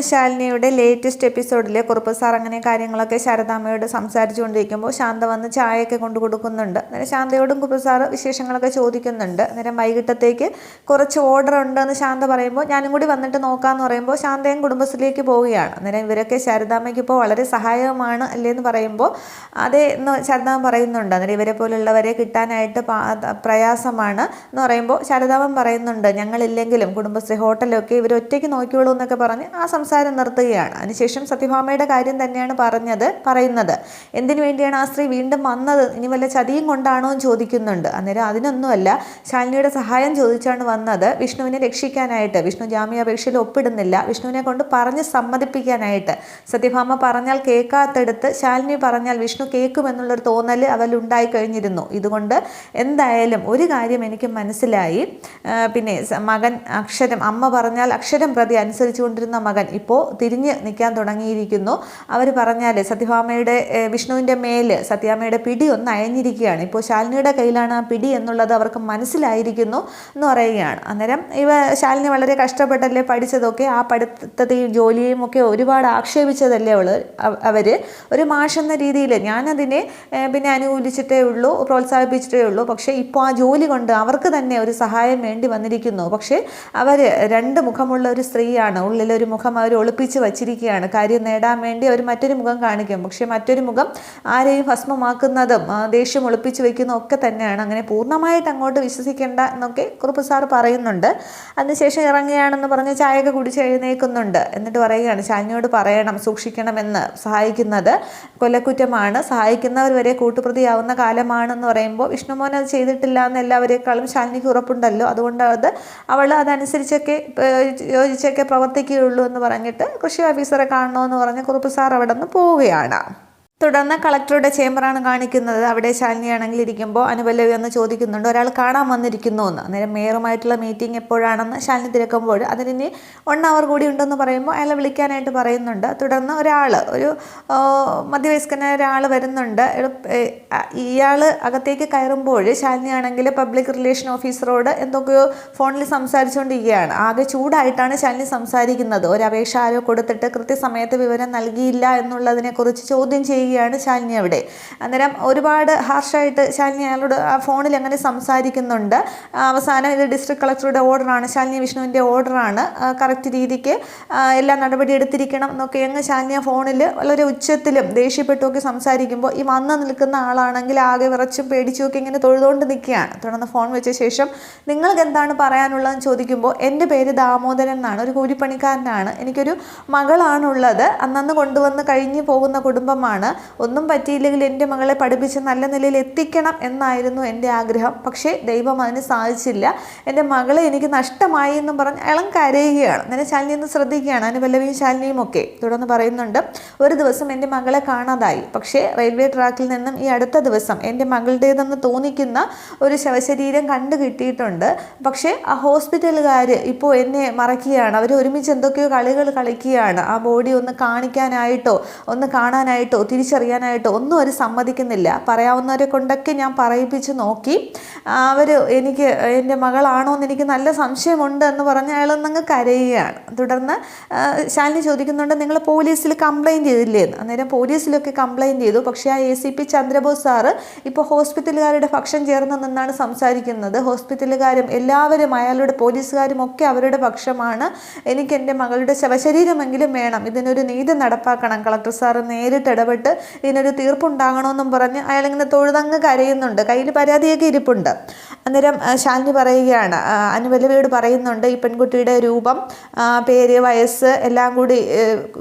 ശാലിനിയുടെ latest എപ്പിസോഡിലെ Kurup sir അങ്ങനെ കാര്യങ്ങളൊക്കെ ശാരദാമ്മയോട് സംസാരിച്ചുകൊണ്ടിരിക്കുമ്പോൾ ശാന്ത വന്ന് ചായയൊക്കെ കൊണ്ടു കൊടുക്കുന്നുണ്ട്. അന്നേരം ശാന്തയോടും കുറുപ്പ് സാർ വിശേഷങ്ങളൊക്കെ ചോദിക്കുന്നുണ്ട്. അന്നേരം വൈകിട്ടത്തേക്ക് കുറച്ച് ഓർഡർ ഉണ്ടെന്ന് ശാന്ത പറയുമ്പോൾ ഞാനും കൂടി വന്നിട്ട് നോക്കാമെന്ന് പറയുമ്പോൾ ശാന്തയും കുടുംബശ്രീയിലേക്ക് പോവുകയാണ്. അന്നേരം ഇവരൊക്കെ ശാരദാമ്മയ്ക്ക് ഇപ്പോൾ വളരെ സഹായകമാണ് അല്ലേ എന്ന് പറയുമ്പോൾ അതേ എന്ന് ശാരദാമ്മ പറയുന്നുണ്ട്. അന്നേരം ഇവരെ പോലുള്ളവരെ കിട്ടാനായിട്ട് പ്രയാസമാണ് എന്ന് പറയുമ്പോൾ ശാരദാമ്മ പറയുന്നുണ്ട്. ഞങ്ങളില്ലെങ്കിലും കുടുംബശ്രീ ഹോട്ടലൊക്കെ ഇവർ ഒറ്റയ്ക്ക് നോക്കിയോളൂ എന്നൊക്കെ പറഞ്ഞ് ആ സംസാരം നിർത്തുകയാണ്. അതിനുശേഷം സത്യഭാമയുടെ കാര്യം തന്നെയാണ് പറഞ്ഞത് പറയുന്നത്. എന്തിനു വേണ്ടിയാണ് ആ സ്ത്രീ വീണ്ടും വന്നത്? ഇനി വല്ല ചതിയും കൊണ്ടാണോ എന്ന് ചോദിക്കുന്നുണ്ട്. അന്നേരം അതിനൊന്നുമല്ല ശാലിനിയുടെ സഹായം ചോദിച്ചാണ് വന്നത് വിഷ്ണുവിനെ രക്ഷിക്കാനായിട്ട്. വിഷ്ണു ജാമ്യാപേക്ഷയിൽ ഒപ്പിടുന്നില്ല. വിഷ്ണുവിനെ കൊണ്ട് പറഞ്ഞ് സമ്മതിപ്പിക്കാനായിട്ട്. സത്യഭാമ പറഞ്ഞാൽ കേൾക്കാത്തെടുത്ത് ശാലിനി പറഞ്ഞാൽ വിഷ്ണു കേൾക്കുമെന്നുള്ളൊരു തോന്നൽ അവലുണ്ടായി കഴിഞ്ഞിരുന്നു. ഇതുകൊണ്ട് എന്തായാലും ഒരു കാര്യം എനിക്ക് മനസ്സിലായി. പിന്നെ മകൻ അക്ഷരം അമ്മ പറഞ്ഞാൽ അക്ഷരം പ്രതി അനുസരിച്ചുകൊണ്ടിരുന്ന മകൻ ഇപ്പോൾ തിരിഞ്ഞ് നിൽക്കാൻ തുടങ്ങിയിരിക്കുന്നു. അവർ പറഞ്ഞാൽ സത്യഭാമയുടെ വിഷ്ണുവിന്റെ മേൽ സത്യാമയുടെ പിടി ഒന്ന് അയഞ്ഞിരിക്കുകയാണ്. ഇപ്പോൾ ശാലിനിയുടെ കയ്യിലാണ് ആ പിടി എന്നുള്ളത് അവർക്ക് മനസ്സിലായിരിക്കുന്നു എന്ന് പറയുകയാണ്. അന്നേരം ഇവ ശാലിനി വളരെ കഷ്ടപ്പെട്ടല്ലേ പഠിച്ചതൊക്കെ? ആ പഠിത്തത്തെയും ജോലിയും ഒക്കെ ഒരുപാട് ആക്ഷേപിച്ചതല്ലേ അവൾ അവർ ഒരു മാഷെന്ന രീതിയിൽ ഞാനതിനെ പിന്നെ അനുകൂലിച്ചിട്ടേ ഉള്ളൂ പ്രോത്സാഹിപ്പിച്ചിട്ടേ ഉള്ളൂ. പക്ഷേ ഇപ്പോൾ ആ ജോലി കൊണ്ട് അവർക്ക് തന്നെ ഒരു സഹായം വേണ്ടി വന്നിരിക്കുന്നു. പക്ഷേ അവർ രണ്ട് മുഖമുള്ള ഒരു സ്ത്രീയാണ്. ഉള്ളിലൊരു മുഖം അവർ ഒളിപ്പിച്ച് വച്ചിരിക്കുകയാണ്. കാര്യം നേടാൻ വേണ്ടി അവർ മറ്റൊരു മുഖം കാണിക്കും. പക്ഷേ മറ്റൊരു മുഖം ആരെയും ഭസ്മമാക്കുന്നതും ദേഷ്യം ഒളിപ്പിച്ച് വയ്ക്കുന്നതും ഒക്കെ തന്നെയാണ്. അങ്ങനെ പൂർണമായിട്ട് അങ്ങോട്ട് വിശ്വസിക്കേണ്ട എന്നൊക്കെ കുറുപ്പ് സാർ പറയുന്നുണ്ട്. അതിനുശേഷം ഇറങ്ങുകയാണെന്ന് പറഞ്ഞ് ചായയൊക്കെ കുടിച്ച് എഴുന്നേൽക്കുന്നുണ്ട്. എന്നിട്ട് പറയുകയാണ് ചാഞ്ഞോട് പറയണം സൂക്ഷിക്കണമെന്ന് സഹായിക്കുന്നത് കൊലക്കുറ്റമാണ്. സഹായിക്കുന്നവർ വരെ കൂട്ടുപ്രതിയാവുന്ന കാലമാണെന്ന് പറയുമ്പോൾ വിഷ്ണുമോൻ അത് ചെയ്തിട്ടില്ല എന്ന് എല്ലാവരെക്കാളും ശാലിനിക്ക് ഉറപ്പുണ്ടല്ലോ. അതുകൊണ്ട് അത് അവൾ അതനുസരിച്ചൊക്കെ യോജിച്ചൊക്കെ പ്രവർത്തിക്കുകയുള്ളൂ എന്ന് പറഞ്ഞിട്ട് കൃഷി ഓഫീസറെ കാണണമെന്ന് പറഞ്ഞ് കുറുപ്പ് സാർ അവിടെ നിന്ന് പോവുകയാണ്. തുടർന്ന് കളക്ടറുടെ ചേംബറാണ് കാണിക്കുന്നത്. അവിടെ ശാലിനിയാണെങ്കിൽ ഇരിക്കുമ്പോൾ അനുപല്ലവി ഒന്ന് ചോദിക്കുന്നുണ്ട്. ഒരാൾ കാണാൻ വന്നിരിക്കുന്നു എന്ന്. അന്നേരം മേയറുമായിട്ടുള്ള മീറ്റിംഗ് എപ്പോഴാണെന്ന് ശാലിനി തിരക്കുമ്പോൾ അതിനി വൺ അവർ കൂടി ഉണ്ടെന്ന് പറയുമ്പോൾ അയാളെ വിളിക്കാനായിട്ട് പറയുന്നുണ്ട്. തുടർന്ന് ഒരാൾ ഒരു മധ്യവയസ്കനായ ഒരാൾ വരുന്നുണ്ട്. ഇയാൾ അകത്തേക്ക് കയറുമ്പോൾ ശാലിനിയാണെങ്കിൽ പബ്ലിക് റിലേഷൻ ഓഫീസറോട് എന്തൊക്കെയോ ഫോണിൽ സംസാരിച്ചുകൊണ്ടിരിക്കുകയാണ് ആകെ ചൂടായിട്ടാണ് ശാലിനി സംസാരിക്കുന്നത്. ഒരു അപേക്ഷ ആരോ കൊടുത്തിട്ട് കൃത്യസമയത്ത് വിവരം നൽകിയില്ല എന്നുള്ളതിനെക്കുറിച്ച് ചോദ്യം ചെയ്യുകയാണ് ശാലിനി അവിടെ. അന്നേരം ഒരുപാട് ഹാർഷായിട്ട് ശാലിനി അയാളോട് ആ ഫോണിൽ അങ്ങനെ സംസാരിക്കുന്നുണ്ട്. അവസാനം ഇത് ഡിസ്ട്രിക്ട് കളക്ടറുടെ ഓർഡറാണ് ശാലിനി വിഷ്ണുവിന്റെ ഓർഡറാണ് കറക്റ്റ് രീതിക്ക് എല്ലാ നടപടി എടുത്തിരിക്കണം എന്നൊക്കെ അങ്ങ് ശാലിനി ഫോണിൽ വളരെ ഉച്ചത്തിലും ദേഷ്യപ്പെട്ടുമൊക്കെ സംസാരിക്കുമ്പോൾ ഈ വന്ന് നിൽക്കുന്ന ആളാണെങ്കിൽ ആകെ വിറച്ചും പേടിച്ചുമൊക്കെ ഇങ്ങനെ തൊഴുതുകൊണ്ട് നിൽക്കുകയാണ്. തുടർന്ന് ഫോൺ വെച്ച ശേഷം നിങ്ങൾക്ക് എന്താണ് പറയാനുള്ളതെന്ന് ചോദിക്കുമ്പോൾ എന്റെ പേര് ദാമോദരൻ എന്നാണ്. ഒരു കൂലിപ്പണിക്കാരനാണ്. എനിക്കൊരു മകളാണുള്ളത്. അന്നന്ന് കൊണ്ടുവന്ന് കഴിഞ്ഞു പോകുന്ന കുടുംബമാണ്. ഒന്നും പറ്റിയില്ലെങ്കിൽ എന്റെ മകളെ പഠിപ്പിച്ച് നല്ല നിലയിൽ എത്തിക്കണം എന്നായിരുന്നു എന്റെ ആഗ്രഹം. പക്ഷേ ദൈവം അതിന് സാധിച്ചില്ല. എന്റെ മകളെ എനിക്ക് നഷ്ടമായി എന്നും പറഞ്ഞ് അയാളും കരയുകയാണ്. അങ്ങനെ ശാലിനി ഒന്ന് ശ്രദ്ധിക്കുകയാണ്. അനുപല്ലവിയും ശാലിനിയും ഒക്കെ. തുടർന്ന് പറയുന്നുണ്ട് ഒരു ദിവസം എന്റെ മകളെ കാണാതായി. പക്ഷേ റെയിൽവേ ട്രാക്കിൽ നിന്നും ഈ അടുത്ത ദിവസം എന്റെ മകളുടേതെന്ന് തോന്നിക്കുന്ന ഒരു ശവശരീരം കണ്ടു കിട്ടിയിട്ടുണ്ട്. പക്ഷേ ആ ഹോസ്പിറ്റലുകാർ ഇപ്പോൾ എന്നെ മറക്കുകയാണ്. അവർ ഒരുമിച്ച് എന്തൊക്കെയോ കളികൾ കളിക്കുകയാണ്. ആ ബോഡി ഒന്ന് കാണിക്കാനായിട്ടോ ഒന്ന് കാണാനായിട്ടോ തിരിച്ചറിയാനായിട്ടോ ഒന്നും അവർ സമ്മതിക്കുന്നില്ല. പറയാവുന്നവരെ കൊണ്ടൊക്കെ ഞാൻ പറയിപ്പിച്ച് നോക്കി. അവർ എനിക്ക് എന്റെ മകളാണോ എന്ന് എനിക്ക് നല്ല സംശയമുണ്ട് എന്ന് പറഞ്ഞ് അയാളൊന്നങ്ങ് കരയുകയാണ്. തുടർന്ന് ശാലിനി ചോദിക്കുന്നുണ്ട് നിങ്ങൾ പോലീസിൽ കംപ്ലയിന്റ് ചെയ്തില്ലേ എന്ന്? അന്നേരം പോലീസിലൊക്കെ കംപ്ലയിന്റ് ചെയ്തു. പക്ഷേ ആ A C P Chandrabose sir ഇപ്പോൾ ഹോസ്പിറ്റലുകാരുടെ പക്ഷം ചേർന്ന് നിന്നാണ് സംസാരിക്കുന്നത്. ഹോസ്പിറ്റലുകാരും എല്ലാവരും അയാളുടെ പോലീസുകാരും ഒക്കെ അവരുടെ പക്ഷമാണ്. എനിക്ക് എന്റെ മകളുടെ ശവശരീരമെങ്കിലും വേണം. ഇതിനൊരു നീതി നടപ്പാക്കണം. കളക്ടർ സാറ് നേരിട്ട് ഇടപെട്ട് ഇതിനൊരു തീർപ്പുണ്ടാകണമെന്നും പറഞ്ഞ് അയാളിങ്ങനെ തൊഴുതങ്ങ് കരയുന്നുണ്ട്. കയ്യിൽ പരാതിയൊക്കെ ഇരിപ്പുണ്ട്. അന്നേരം ശാലിനി പറയുകയാണ്. അനുപല്ലവിയോട് പറയുന്നുണ്ട്. ഈ പെൺകുട്ടിയുടെ രൂപം പേര് വയസ്സ് എല്ലാം കൂടി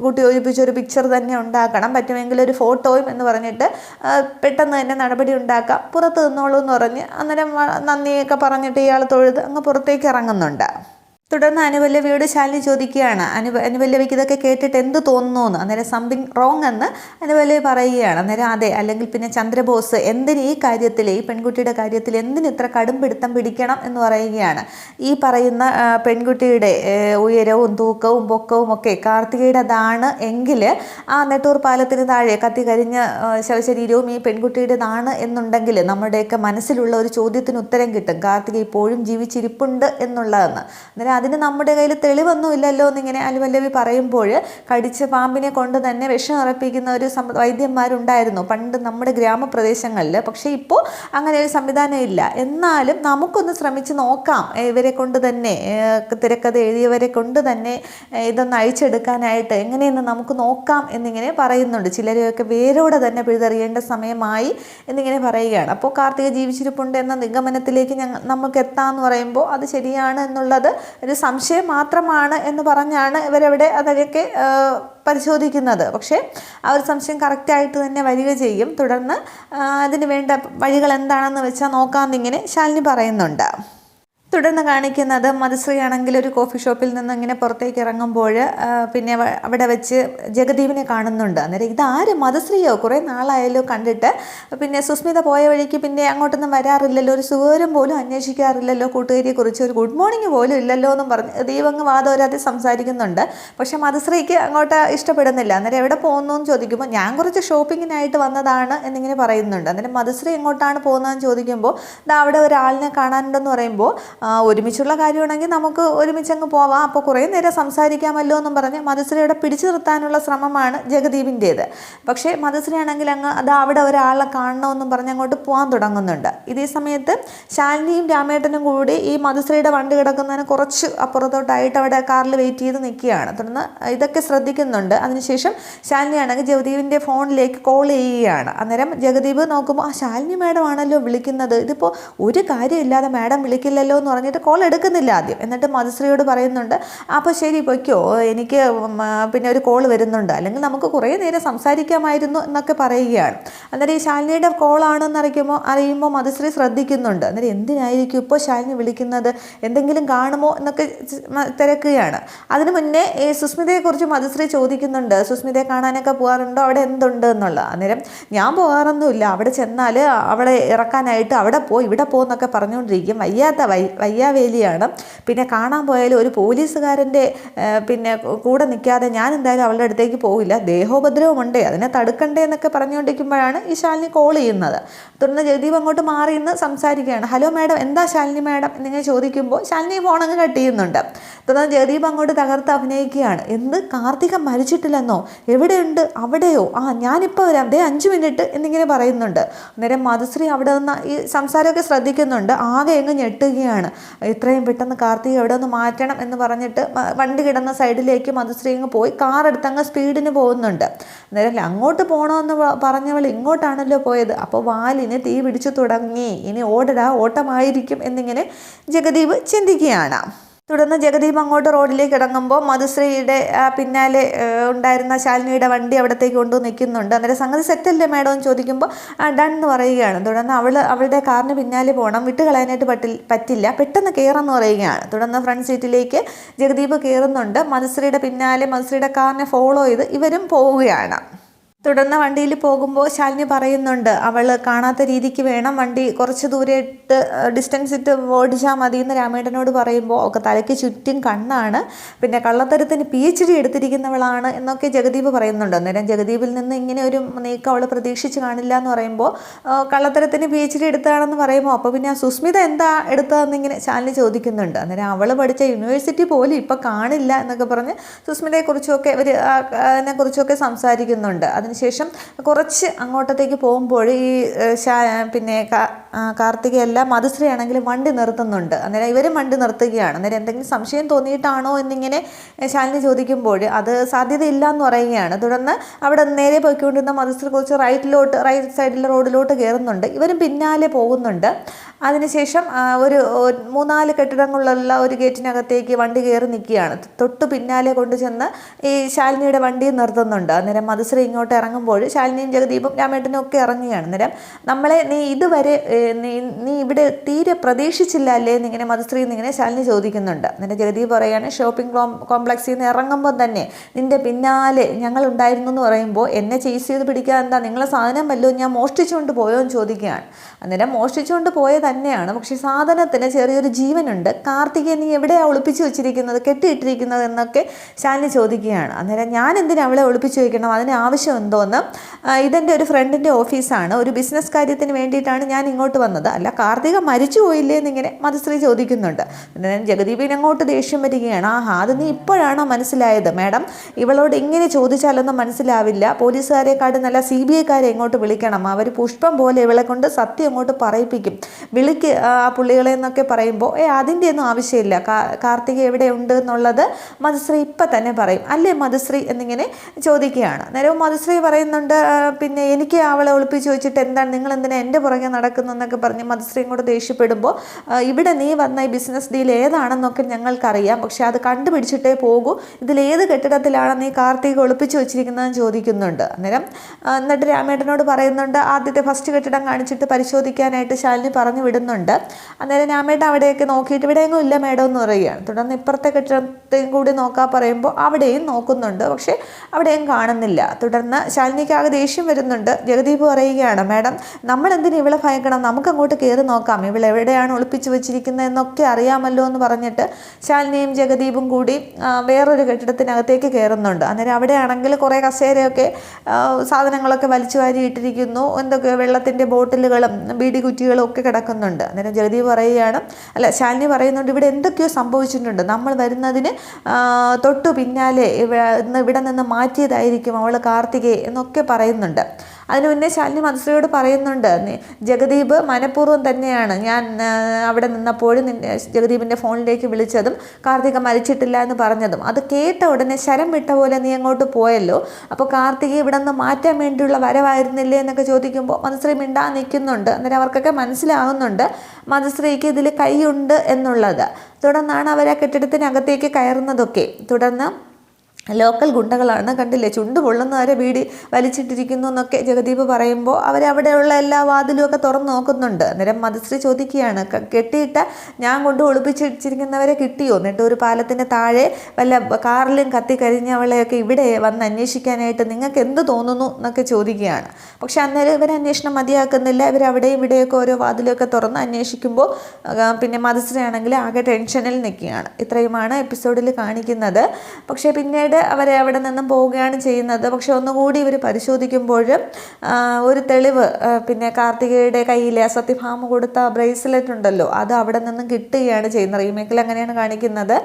കുട്ടി യോജിപ്പിച്ച് ഒരു പിക്ചർ തന്നെ ഉണ്ടാക്കണം. പറ്റുമെങ്കിൽ ഒരു ഫോട്ടോയും എന്ന് പറഞ്ഞിട്ട് പെട്ടെന്ന് തന്നെ നടപടി ഉണ്ടാക്കാം. പുറത്ത് നിന്നോളൂ എന്ന് പറഞ്ഞ് അന്നേരം നന്ദിയൊക്കെ പറഞ്ഞിട്ട് ഇയാൾ തൊഴുത് അങ്ങ് പുറത്തേക്ക് ഇറങ്ങുന്നുണ്ട്. തുടർന്ന് അനുപല്ലവിയോട് ശാലിനി ചോദിക്കുകയാണ്. അനു അനുപല്ലവിക്ക് ഇതൊക്കെ കേട്ടിട്ട് എന്ത് തോന്നുന്നു? അന്നേരം സംതിങ് റോങ് എന്ന് അനുപല്ലവി പറയുകയാണ്. അന്നേരം അതെ അല്ലെങ്കിൽ പിന്നെ ചന്ദ്രബോസ് എന്തിന് ഈ കാര്യത്തിൽ ഈ പെൺകുട്ടിയുടെ കാര്യത്തിൽ എന്തിന് ഇത്ര കടും പിടുത്തം പിടിക്കണം എന്ന് പറയുകയാണ്. ഈ പറയുന്ന പെൺകുട്ടിയുടെ ഉയരവും തൂക്കവും പൊക്കവും ഒക്കെ കാർത്തികയുടേതാണ് എങ്കിൽ ആ നെട്ടൂർ പാലത്തിന് താഴെ കത്തി കരിഞ്ഞ ശവശരീരവും ഈ പെൺകുട്ടിയുടേതാണ് എന്നുണ്ടെങ്കിൽ നമ്മുടെയൊക്കെ മനസ്സിലുള്ള ഒരു ചോദ്യത്തിന് ഉത്തരം കിട്ടും. കാർത്തിക ഇപ്പോഴും ജീവിച്ചിരിപ്പുണ്ട് എന്നുള്ളതെന്ന്. അന്നേരം അതിന് നമ്മുടെ കയ്യിൽ തെളിവൊന്നും ഇല്ലല്ലോ എന്നിങ്ങനെ അലുവല്ലവി പറയുമ്പോൾ കടിച്ച പാമ്പിനെ കൊണ്ട് തന്നെ വിഷം ഉറപ്പിക്കുന്ന ഒരു വൈദ്യന്മാരുണ്ടായിരുന്നു. പണ്ട് നമ്മുടെ ഗ്രാമപ്രദേശങ്ങളിൽ. പക്ഷേ ഇപ്പോൾ അങ്ങനെ ഒരു സംവിധാനം ഇല്ല. എന്നാലും നമുക്കൊന്ന് ശ്രമിച്ച് നോക്കാം. ഇവരെ കൊണ്ട് തന്നെ തിരക്കഥ എഴുതിയവരെ കൊണ്ട് തന്നെ ഇതൊന്ന് അഴിച്ചെടുക്കാനായിട്ട് എങ്ങനെയെന്ന് നമുക്ക് നോക്കാം എന്നിങ്ങനെ പറയുന്നുണ്ട്. ചിലരെയൊക്കെ വേരോടെ തന്നെ പിഴുതെറിയേണ്ട സമയമായി എന്നിങ്ങനെ പറയുകയാണ്. അപ്പോൾ കാർത്തിക ജീവിച്ചിരിപ്പുണ്ട് എന്ന നിഗമനത്തിലേക്ക് ഞങ്ങൾ നമുക്ക് എത്താമെന്ന് പറയുമ്പോൾ അത് ശരിയാണ് എന്നുള്ളത് ഒരു സംശയം മാത്രമാണ് എന്ന് പറഞ്ഞാണ് ഇവരവിടെ അതൊക്കെ പരിശോധിക്കുന്നത്. പക്ഷേ ആ ഒരു സംശയം കറക്റ്റായിട്ട് തന്നെ വരിക ചെയ്യും. തുടർന്ന് അതിന് വേണ്ട വഴികൾ എന്താണെന്ന് വെച്ചാൽ നോക്കാമെന്നിങ്ങനെ ശാലിനി പറയുന്നുണ്ട്. തുടർന്ന് കാണിക്കുന്നത് മധുശ്രീ ഒരു കോഫി ഷോപ്പിൽ നിന്ന് ഇങ്ങനെ പുറത്തേക്ക് ഇറങ്ങുമ്പോൾ പിന്നെ അവിടെ വെച്ച് ജഗദീപിനെ കാണുന്നുണ്ട്. അന്നേരം ഇതാര് മധുശ്രീയോ? കുറേ നാളായാലോ കണ്ടിട്ട്. പിന്നെ സുസ്മിത പോയ വഴിക്ക് പിന്നെ അങ്ങോട്ടൊന്നും വരാറില്ലല്ലോ. ഒരു സുഖകരം പോലും അന്വേഷിക്കാറില്ലല്ലോ കൂട്ടുകാരിയെ കുറിച്ച് ഒരു ഗുഡ് മോർണിംഗ് പോലും ഇല്ലല്ലോ എന്നും പറഞ്ഞ് ദൈവങ്ങ് വാദവരാതെ സംസാരിക്കുന്നുണ്ട്. പക്ഷേ മധുശ്രീക്ക് അങ്ങോട്ട് ഇഷ്ടപ്പെടുന്നില്ല. അന്നേരം എവിടെ പോകുന്നു എന്ന് ചോദിക്കുമ്പോൾ ഞാൻ കുറച്ച് ഷോപ്പിങ്ങിനായിട്ട് വന്നതാണ് എന്നിങ്ങനെ പറയുന്നുണ്ട്. അന്നേരം മധുശ്രീ എങ്ങോട്ടാണ് പോകുന്നതെന്ന് ചോദിക്കുമ്പോൾ ഇതാ അവിടെ ഒരാളിനെ കാണാനുണ്ടെന്ന് പറയുമ്പോൾ ഒരുമിച്ചുള്ള കാര്യമാണെങ്കിൽ നമുക്ക് ഒരുമിച്ചങ്ങ് പോവാം. അപ്പോൾ കുറേ നേരം സംസാരിക്കാമല്ലോ എന്നും പറഞ്ഞ് മധുശ്രീയുടെ പിടിച്ചു നിർത്താനുള്ള ശ്രമമാണ് ജഗദീപിന്റേത്. പക്ഷേ മധുശ്രീയാണെങ്കിൽ അങ്ങ് അത് അവിടെ ഒരാളെ കാണണമെന്നും പറഞ്ഞ് അങ്ങോട്ട് പോകാൻ തുടങ്ങുന്നുണ്ട്. ഇതേ സമയത്ത് ശാലിനിയും രാമേട്ടനും കൂടി ഈ മധുശ്രീയുടെ വണ്ടി കിടക്കുന്നതിന് കുറച്ച് അപ്പുറത്തോട്ടായിട്ട് അവിടെ കാറിൽ വെയിറ്റ് ചെയ്ത് നിൽക്കുകയാണ്. തുടർന്ന് ഇതൊക്കെ ശ്രദ്ധിക്കുന്നുണ്ട്. അതിനുശേഷം ശാലിനിയാണെങ്കിൽ ജഗദീപിന്റെ ഫോണിലേക്ക് കോൾ ചെയ്യുകയാണ്. അന്നേരം ജഗദീപ് നോക്കുമ്പോൾ ആ ശാലിനി മാഡം ആണല്ലോ വിളിക്കുന്നത്. ഇതിപ്പോൾ ഒരു കാര്യമില്ലാതെ മാഡം വിളിക്കില്ലല്ലോ എന്ന് പറഞ്ഞിട്ട് കോൾ എടുക്കുന്നില്ല ആദ്യം. എന്നിട്ട് മധുശ്രീയോട് പറയുന്നുണ്ട് അപ്പോൾ ശരി പൊയ്ക്കോ. എനിക്ക് പിന്നെ ഒരു കോൾ വരുന്നുണ്ട്. അല്ലെങ്കിൽ നമുക്ക് കുറേ നേരം സംസാരിക്കാമായിരുന്നു എന്നൊക്കെ പറയുകയാണ്. അന്നേരം ഈ ശാലിനിയുടെ കോളാണെന്ന് അറിയിക്കുമ്പോൾ അറിയുമ്പോൾ മധുശ്രീ ശ്രദ്ധിക്കുന്നുണ്ട്. അന്നേരം എന്തിനായിരിക്കും ഇപ്പോൾ ശാലിനി വിളിക്കുന്നത്? എന്തെങ്കിലും കാണുമോ എന്നൊക്കെ തിരക്കുകയാണ്. അതിന് മുന്നേ ഈ സുസ്മിതയെക്കുറിച്ച് മധുശ്രീ ചോദിക്കുന്നുണ്ട് സുസ്മിതയെ കാണാനൊക്കെ പോകാറുണ്ടോ അവിടെ എന്തുണ്ട് എന്നുള്ളത് അന്നേരം ഞാൻ പോകാറൊന്നുമില്ല അവിടെ ചെന്നാൽ അവളെ ഇറക്കാനായിട്ട് അവിടെ പോ ഇവിടെ പോകുന്നൊക്കെ പറഞ്ഞുകൊണ്ടിരിക്കും. വയ്യാത്ത വയ്യാവേലിയാണ്. പിന്നെ കാണാൻ പോയാലും ഒരു പോലീസുകാരന്റെ പിന്നെ കൂടെ നിൽക്കാതെ ഞാൻ എന്തായാലും അവളുടെ അടുത്തേക്ക് പോകില്ല ദേഹോപദ്രവമുണ്ട് അതിനെ തടുക്കണ്ടേ എന്നൊക്കെ പറഞ്ഞുകൊണ്ടിരിക്കുമ്പോഴാണ് ഈ ശാലിനി കോൾ ചെയ്യുന്നത്. തുടർന്ന് ജഗദീപ് അങ്ങോട്ട് മാറി നിന്ന് സംസാരിക്കുകയാണ്. ഹലോ മാഡം എന്താ ശാലിനി മാഡം എന്നിങ്ങനെ ചോദിക്കുമ്പോൾ ശാലിനി ഫോൺ അങ്ങ് കട്ട് ചെയ്യുന്നുണ്ട്. തുടർന്ന് ജഗദീപ് അങ്ങോട്ട് തകർത്ത് അഭിനയിക്കുകയാണ്. എന്ത്? കാർത്തിക മരിച്ചിട്ടില്ലെന്നോ? എവിടെയുണ്ട്? അവിടെയോ? ആ ഞാനിപ്പോൾ വരാം. ദേ അഞ്ച് മിനിറ്റ് എന്നിങ്ങനെ പറയുന്നുണ്ട്. അന്നേരം മധുശ്രീ അവിടെ നിന്ന് ഈ സംസാരമൊക്കെ ശ്രദ്ധിക്കുന്നുണ്ട്. ആകെ എങ്ങ് ഞെട്ടുകയാണ്. ഇത്രയും പെട്ടെന്ന് കാർത്തിക എവിടെ ഒന്ന് മാറ്റണം എന്ന് പറഞ്ഞിട്ട് വണ്ടി കിടന്ന സൈഡിലേക്ക് മധുശ്രീ അങ്ങ് പോയി. കാർ എടുത്തങ്ങ് സ്പീഡിന് പോകുന്നുണ്ട്. അന്നേരം അങ്ങോട്ട് പോകണമെന്ന് പറഞ്ഞവൾ ഇങ്ങോട്ടാണല്ലോ പോയത്. അപ്പോൾ വാലിന് തീ പിടിച്ചു തുടങ്ങി. ഇനി ഓടടാ ഓട്ടമായിരിക്കും എന്നിങ്ങനെ ജഗദീപ് ചിന്തിക്കുകയാണ്. തുടർന്ന് ജഗദീപ് അങ്ങോട്ട് റോഡിലേക്ക് ഇറങ്ങുമ്പോൾ മധുശ്രീയുടെ പിന്നാലെ ഉണ്ടായിരുന്ന ശാലിനിയുടെ വണ്ടി അവിടത്തേക്ക് കൊണ്ടു നിൽക്കുന്നുണ്ട്. അന്നേരം സംഗതി സെറ്റല്ലേ മേഡം എന്ന് ചോദിക്കുമ്പോൾ ഡൺ എന്ന് പറയുകയാണ്. തുടർന്ന് അവൾ അവളുടെ കാറിന് പിന്നാലെ പോകണം. വിട്ട് കളയാനായിട്ട് പറ്റി പറ്റില്ല. പെട്ടെന്ന് കയറെന്ന് പറയുകയാണ്. തുടർന്ന് ഫ്രണ്ട് സീറ്റിലേക്ക് ജഗദീപ് കയറുന്നുണ്ട്. മധുശ്രീയുടെ പിന്നാലെ മധുശ്രീയുടെ കാറിനെ ഫോളോ ചെയ്ത് ഇവരും പോവുകയാണ്. തുടർന്ന് വണ്ടിയിൽ പോകുമ്പോൾ ശാലിനി പറയുന്നുണ്ട് അവൾ കാണാത്ത രീതിക്ക് വേണം. വണ്ടി കുറച്ച് ദൂരെ ഇട്ട് ഡിസ്റ്റൻസ് ഇട്ട് ഓടിച്ചാൽ മതി എന്ന് രാമേട്ടനോട് പറയുമ്പോൾ ഒക്കെ തലയ്ക്ക് ചുറ്റും കണ്ണാണ്. പിന്നെ കള്ളത്തരത്തിന് പി എച്ച് ഡി എടുത്തിരിക്കുന്നവളാണ് എന്നൊക്കെ ജഗദീപ് പറയുന്നുണ്ട്. അന്നേരം ജഗദീപിൽ നിന്ന് ഇങ്ങനെ ഒരു നീക്കം അവൾ പ്രതീക്ഷിച്ച് കാണില്ല എന്ന് പറയുമ്പോൾ കള്ളത്തരത്തിന് പി എച്ച് ഡി എടുത്തതാണെന്ന് പറയുമ്പോൾ അപ്പോൾ പിന്നെ സുസ്മിത എന്താ എടുത്തതെന്ന് ഇങ്ങനെ ശാലിനി ചോദിക്കുന്നുണ്ട്. അന്നേരം അവൾ പഠിച്ച യൂണിവേഴ്സിറ്റി പോലും ഇപ്പം കാണില്ല എന്നൊക്കെ പറഞ്ഞ് സുസ്മിതയെക്കുറിച്ചൊക്കെ അവർ അതിനെക്കുറിച്ചൊക്കെ സംസാരിക്കുന്നുണ്ട്. അതിന് അതിനുശേഷം കുറച്ച് അങ്ങോട്ടത്തേക്ക് പോകുമ്പോൾ ഈ പിന്നെ കാർത്തികയല്ല മധുശ്രീ വണ്ടി നിർത്തുന്നുണ്ട്. അന്നേരം ഇവരും വണ്ടി നിർത്തുകയാണ്. അന്നേരം എന്തെങ്കിലും സംശയം തോന്നിയിട്ടാണോ എന്നിങ്ങനെ ശാലിനി ചോദിക്കുമ്പോൾ അത് സാധ്യതയില്ല എന്ന് പറയുകയാണ്. തുടർന്ന് അവിടെ നേരെ പോയിക്കൊണ്ടിരുന്ന മധുശ്രീ കുറച്ച് റൈറ്റിലോട്ട് റൈറ്റ് സൈഡിലെ റോഡിലോട്ട് കയറുന്നുണ്ട്. ഇവരും പിന്നാലെ പോകുന്നുണ്ട്. അതിനുശേഷം ഒരു മൂന്നാൽ കെട്ടിടങ്ങളുള്ള ഒരു ഗേറ്റിനകത്തേക്ക് വണ്ടി കയറി നിൽക്കുകയാണ്. തൊട്ട് പിന്നാലെ കൊണ്ടു ചെന്ന് ഈ ശാലിനിയുടെ വണ്ടി നിർത്തുന്നുണ്ട്. അന്നേരം മധുശ്രീ ഇങ്ങോട്ട് ഇറങ്ങുമ്പോൾ ശാലിനിയും ജഗദീപും രാമേട്ടനും ഒക്കെ ഇറങ്ങുകയാണ്. അന്നേരം നമ്മളെ നീ ഇതുവരെ നീ നീ ഇവിടെ തീരെ പ്രതീക്ഷിച്ചില്ല അല്ലേ എന്നിങ്ങനെ മധുശ്രീ എന്നിങ്ങനെ ശാലിനി ചോദിക്കുന്നുണ്ട്. അന്നേരം ജഗദീപ് പറയുകയാണ് ഷോപ്പിംഗ് കോംപ്ലക്സിൽ നിന്ന് ഇറങ്ങുമ്പോൾ തന്നെ നിന്റെ പിന്നാലെ ഞങ്ങൾ ഉണ്ടായിരുന്നു എന്ന് പറയുമ്പോൾ എന്നെ ചേസ് ചെയ്ത് പിടിക്കാൻ എന്താ നിങ്ങളെ സാധനം വല്ലോ ഞാൻ മോഷ്ടിച്ചുകൊണ്ട് പോയോ എന്ന് ചോദിക്കുകയാണ്. അന്നേരം മോഷ്ടിച്ചുകൊണ്ട് പോയ തന്നെയാണ്. പക്ഷേ സാധനത്തിന് ചെറിയൊരു ജീവനുണ്ട്. കാർത്തികയെ നീ എവിടെയാണ് ഒളിപ്പിച്ച് വെച്ചിരിക്കുന്നത്? കെട്ടിയിട്ടിരിക്കുന്നത്? എന്നൊക്കെ ശാലിനി ചോദിക്കുകയാണ്. അന്നേരം ഞാൻ എന്തിനാണ് അവളെ ഒളിപ്പിച്ച് വയ്ക്കണം അതിന് ആവശ്യം എന്തോന്ന് ആ, ഇതെന്റെ ഒരു ഫ്രണ്ടിന്റെ ഓഫീസാണ് ഒരു ബിസിനസ് കാര്യത്തിന് വേണ്ടിയിട്ടാണ് ഞാൻ ഇങ്ങോട്ട് വന്നത്. അല്ല കാർത്തിക മരിച്ചു പോയില്ലേ എന്നിങ്ങനെ മധുശ്രീ ചോദിക്കുന്നുണ്ട്. പിന്നെ ജഗദീപിന് അങ്ങോട്ട് ദേഷ്യം വരികയാണ്. ആഹാ അത് നീ ഇപ്പോഴാണോ മനസ്സിലായത്? മാഡം ഇവളോട് ഇങ്ങനെ ചോദിച്ചാലൊന്നും മനസ്സിലാവില്ല. പോലീസുകാരെക്കാട് നല്ല സി ബി ഐക്കാരെ ഇങ്ങോട്ട് വിളിക്കണം. അവർ പുഷ്പം പോലെ ഇവളെ കൊണ്ട് സത്യം അങ്ങോട്ട് പറയിപ്പിക്കും. വിളിക്ക് ആ പുള്ളികളെ എന്നൊക്കെ പറയുമ്പോൾ ഏ അതിന്റെ ഒന്നും ആവശ്യമില്ല കാർത്തിക എവിടെയുണ്ട് എന്നുള്ളത് മധുശ്രീ ഇപ്പം തന്നെ പറയും. അല്ലേ മധുശ്രീ എന്നിങ്ങനെ ചോദിക്കുകയാണ്. നേരവും മധുശ്രീ പറയുന്നുണ്ട് പിന്നെ എനിക്ക് അവളെ ഒളിപ്പിച്ച് വെച്ചിട്ട് എന്താണ് നിങ്ങൾ എന്തിനാ എന്റെ പുറകെ നടക്കുന്നു എന്നൊക്കെ പറഞ്ഞ് മധുശ്രീയും കൂടെ ദേഷ്യപ്പെടുമ്പോൾ ഇവിടെ നീ വന്ന ഈ ബിസിനസ് ഡീൽ ഏതാണെന്നൊക്കെ ഞങ്ങൾക്കറിയാം. പക്ഷേ അത് കണ്ടുപിടിച്ചിട്ടേ പോകൂ. ഇതിലേത് കെട്ടിടത്തിലാണ് നീ കാർത്തിക ഒളിപ്പിച്ച് വെച്ചിരിക്കുന്നതെന്ന് ചോദിക്കുന്നുണ്ട്. അന്നേരം എന്നിട്ട് രാമേട്ടനോട് പറയുന്നുണ്ട് ആദ്യത്തെ ഫസ്റ്റ് കെട്ടിടം കാണിച്ചിട്ട് പരിശോധിക്കാനായിട്ട് ശാലിനി പറഞ്ഞു വിടുന്നുണ്ട്. അന്നേരം രാമേട്ടൻ അവിടെയൊക്കെ നോക്കിയിട്ട് ഇവിടെയെങ്കിലും ഇല്ല മേഡം എന്ന് പറയുകയാണ്. തുടർന്ന് ഇപ്പുറത്തെ കെട്ടിടത്തെയും കൂടി നോക്കാൻ പറയുമ്പോൾ അവിടെയും നോക്കുന്നുണ്ട്. പക്ഷേ അവിടെയും കാണുന്നില്ല. തുടർന്ന് ശാലിനിക്ക് ആകെ ദേഷ്യം വരുന്നുണ്ട്. ജഗദീപ് പറയുകയാണ് മാഡം നമ്മൾ എന്തിനു ഇവളെ ഭയക്കണം? നമുക്ക് അങ്ങോട്ട് കയറി നോക്കാം. ഇവൾ എവിടെയാണ് ഒളിപ്പിച്ചു വെച്ചിരിക്കുന്നത് എന്നൊക്കെ അറിയാമല്ലോ എന്ന് പറഞ്ഞിട്ട് ശാലിനിയും ജഗദീപും കൂടി വേറൊരു കെട്ടിടത്തിനകത്തേക്ക് കയറുന്നുണ്ട് അന്നേരം അവിടെയാണെങ്കിൽ കുറേ കസേരയൊക്കെ സാധനങ്ങളൊക്കെ വലിച്ചു വാരിയിട്ടിരിക്കുന്നു എന്തൊക്കെ വെള്ളത്തിന്റെ ബോട്ടിലുകളും ബീഡി കുറ്റികളും ഒക്കെ കിടക്കുന്നുണ്ട്. അന്നേരം ജഗദീപ് പറയുകയാണ് അല്ല ശാലിനി പറയുന്നുണ്ട് ഇവിടെ എന്തൊക്കെയോ സംഭവിച്ചിട്ടുണ്ട്. നമ്മൾ വരുന്നതിന് തൊട്ടു പിന്നാലെ ഇവിടെ നിന്ന് മാറ്റിയതായിരിക്കും അവൾ കാർത്തികയെ എന്നൊക്കെ പറയുന്നുണ്ട്. അതിനു മുന്നേ ശാലിനി മനസ്സിലോട് പറയുന്നുണ്ട് ജഗദീപ് മനഃപൂർവം തന്നെയാണ്. ഞാൻ അവിടെ നിന്നപ്പോഴും നിന്നെ ജഗദീപിന്റെ ഫോണിലേക്ക് വിളിച്ചതും കാർത്തിക മരിച്ചിട്ടില്ല എന്ന് പറഞ്ഞതും. അത് കേട്ട ഉടനെ ശരം വിട്ട പോലെ നീ അങ്ങോട്ട് പോയല്ലോ. അപ്പോൾ കാർത്തിക ഇവിടെ നിന്ന് മാറ്റാൻ വേണ്ടിയുള്ള വരവായിരുന്നില്ലേ എന്നൊക്കെ ചോദിക്കുമ്പോൾ മനസ്ശ്രീ മിണ്ടാ നിൽക്കുന്നുണ്ട്. അന്നേരം അവർക്കൊക്കെ മനസ്സിലാകുന്നുണ്ട് മനസ്ശ്രീക്ക് ഇതിൽ കൈയുണ്ട് എന്നുള്ളത്. തുടർന്നാണ് അവർ ആ കെട്ടിടത്തിനകത്തേക്ക് കയറുന്നതൊക്കെ. തുടർന്ന് ലോക്കൽ ഗുണ്ടകളാണ് കണ്ടില്ലേ? ചുണ്ട് പൊള്ളുന്നവരെ വീടി വലിച്ചിട്ടിരിക്കുന്നു എന്നൊക്കെ ജഗദീപ് പറയുമ്പോൾ അവരവിടെയുള്ള എല്ലാ വാതിലും ഒക്കെ തുറന്ന് നോക്കുന്നുണ്ട്. അന്നേരം മധുശ്രീ ചോദിക്കുകയാണ് "ക- കെട്ടിയിട്ട ഞാൻ കൊണ്ട് ഒളിപ്പിച്ചിരിക്കുന്നവരെ കിട്ടിയോ? എന്നിട്ട് ഒരു പാലത്തിന്റെ താഴെ വല്ല കാറിലും കത്തിക്കരിഞ്ഞവളെയൊക്കെ ഇവിടെ വന്ന് അന്വേഷിക്കാനായിട്ട് നിങ്ങൾക്ക് എന്ത് തോന്നുന്നു? എന്നൊക്കെ ചോദിക്കുകയാണ്. പക്ഷെ അന്നേരം ഇവർ അന്വേഷണം മതിയാക്കുന്നില്ല. ഇവർ അവിടെയും ഇവിടെയൊക്കെ ഓരോ വാതിലൊക്കെ തുറന്ന് അന്വേഷിക്കുമ്പോൾ പിന്നെ മധുശ്രീ ആണെങ്കിൽ ആകെ ടെൻഷനിൽ നിൽക്കുകയാണ്. ഇത്രയുമാണ് എപ്പിസോഡിൽ കാണിക്കുന്നത്. പക്ഷേ പിന്നീട് അവർ അവിടെ നിന്നും പോവുകയാണ് ചെയ്യുന്നത്. പക്ഷെ ഒന്നുകൂടി ഇവർ പരിശോധിക്കുമ്പോൾ ഒരു തെളിവ് പിന്നെ കാർത്തികയുടെ കയ്യിലെ സത്യഭാമ കൊടുത്ത ബ്രേസ്ലെറ്റ് ഉണ്ടല്ലോ അത് അവിടെ നിന്നും കിട്ടുകയാണ് ചെയ്യുന്നത്. റീമേക്കിൽ അങ്ങനെയാണ് കാണിക്കുന്നത്.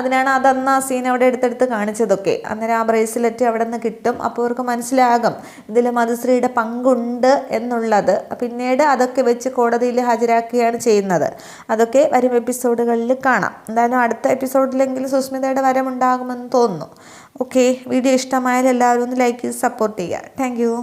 അതിനാണ് അതന്ന് ആ സീൻ അവിടെ എടുത്തെടുത്ത് കാണിച്ചതൊക്കെ. അന്നേരം ആ ബ്രേസ്ലെറ്റ് അവിടെ നിന്ന് കിട്ടും. അപ്പോൾ അവർക്ക് മനസ്സിലാകും ഇതിൽ മധുശ്രീയുടെ പങ്കുണ്ട് എന്നുള്ളത്. പിന്നീട് അതൊക്കെ വെച്ച് കോടതിയിൽ ഹാജരാക്കുകയാണ് ചെയ്യുന്നത്. അതൊക്കെ വരും എപ്പിസോഡുകളിൽ കാണാം. എന്തായാലും അടുത്ത എപ്പിസോഡിലെങ്കിലും സുസ്മിതയുടെ വരമുണ്ടാകുമെന്ന് തോന്നുന്നു. ഓക്കെ വീഡിയോ ഇഷ്ടമായാൽ എല്ലാവരും ഒന്ന് ലൈക്ക് ചെയ്ത് സപ്പോർട്ട് ചെയ്യുക. താങ്ക്